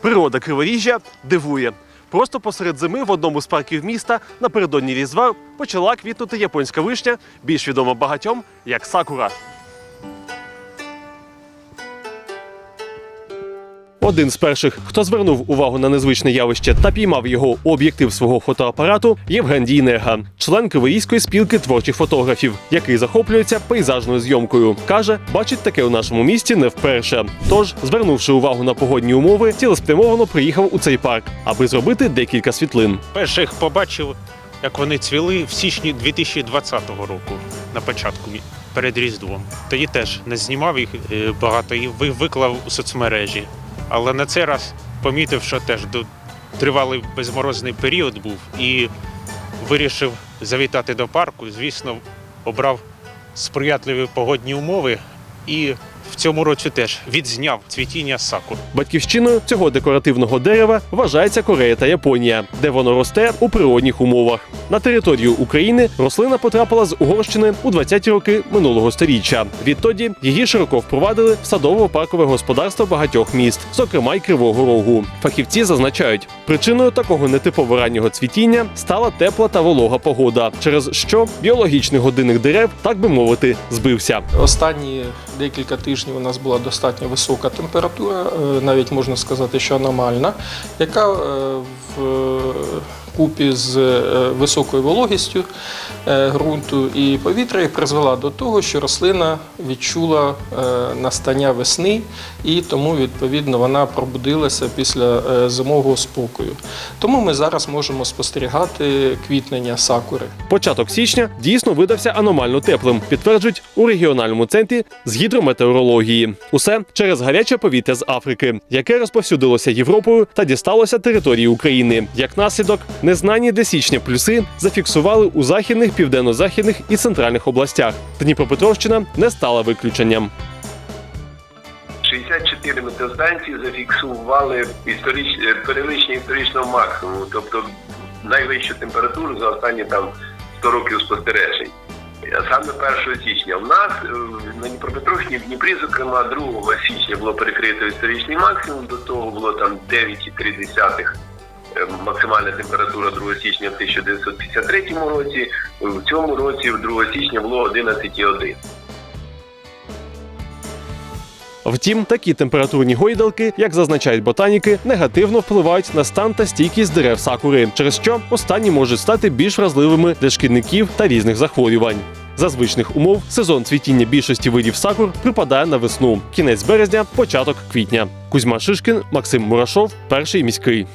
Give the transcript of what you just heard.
Природа Криворіжжя дивує. Просто посеред зими в одному з парків міста напередодні Різдва почала квітнути японська вишня, більш відома багатьом як сакура. Один з перших, хто звернув увагу на незвичне явище та піймав його об'єктив свого фотоапарату, Євген Дійнега, член Київської спілки творчих фотографів, який захоплюється пейзажною зйомкою. каже, бачить таке у нашому місті не вперше. Тож, звернувши увагу на погодні умови, цілеспрямовано приїхав у цей парк, аби зробити декілька світлин. Перше їх побачив, як вони цвіли в січні 2020 року, на початку перед Різдвом. Тоді теж не знімав їх е, багато і виклав у соцмережі. Але на цей раз помітив, що теж тривалий безморозний період був і вирішив завітати до парку. Звісно, обрав сприятливі погодні умови і в цьому році теж відзняв цвітіння сакур. Батьківщиною цього декоративного дерева вважається Корея та Японія, де воно росте у природних умовах. На територію України рослина потрапила з Угорщини у 20-ті роки минулого століття. Відтоді її широко впровадили в садово-паркове господарство багатьох міст, зокрема й Кривого Рогу. Фахівці зазначають, причиною такого нетипово раннього цвітіння стала тепла та волога погода, через що біологічний годинник дерев, так би мовити, збився. Останні декілька тижнів у нас була достатньо висока температура, е, навіть можна сказати, що аномальна, яка е, в купі з е, високою вологістю е, ґрунту і повітря і призвела до того, що рослина відчула е, настання весни, і тому відповідно вона пробудилася після зимового спокою. Тому ми зараз можемо спостерігати квітнення сакури. Початок січня дійсно видався аномально теплим, підтверджують у регіональному центрі з гідрометеорології. Усе через гаряче повітря з Африки, яке розповсюдилося Європою та дісталося території України. Як наслідок, незнані де січня плюси зафіксували у західних, південно-західних і центральних областях. Дніпропетровщина не стала виключенням. 64 метеостанції зафіксували історич... перевищення історичного максимуму, тобто найвищу температуру за останні там 100 років спостережень. Саме 1 січня в нас е, на Дніпропетровщині, в Дніпрі, зокрема, 2 січня було перекрито історичний максимум, до того було там 9,3 е, максимальна температура 2 січня в 1953 році. В цьому році, 2 січня, було 11,1. Втім, такі температурні гойдалки, як зазначають ботаніки, негативно впливають на стан та стійкість дерев сакури, через що останні можуть стати більш вразливими для шкідників та різних захворювань. За звичних умов сезон цвітіння більшості видів сакур припадає на весну, кінець березня, початок квітня. Кузьма Шишкін, Максим Мурашов, перший міський.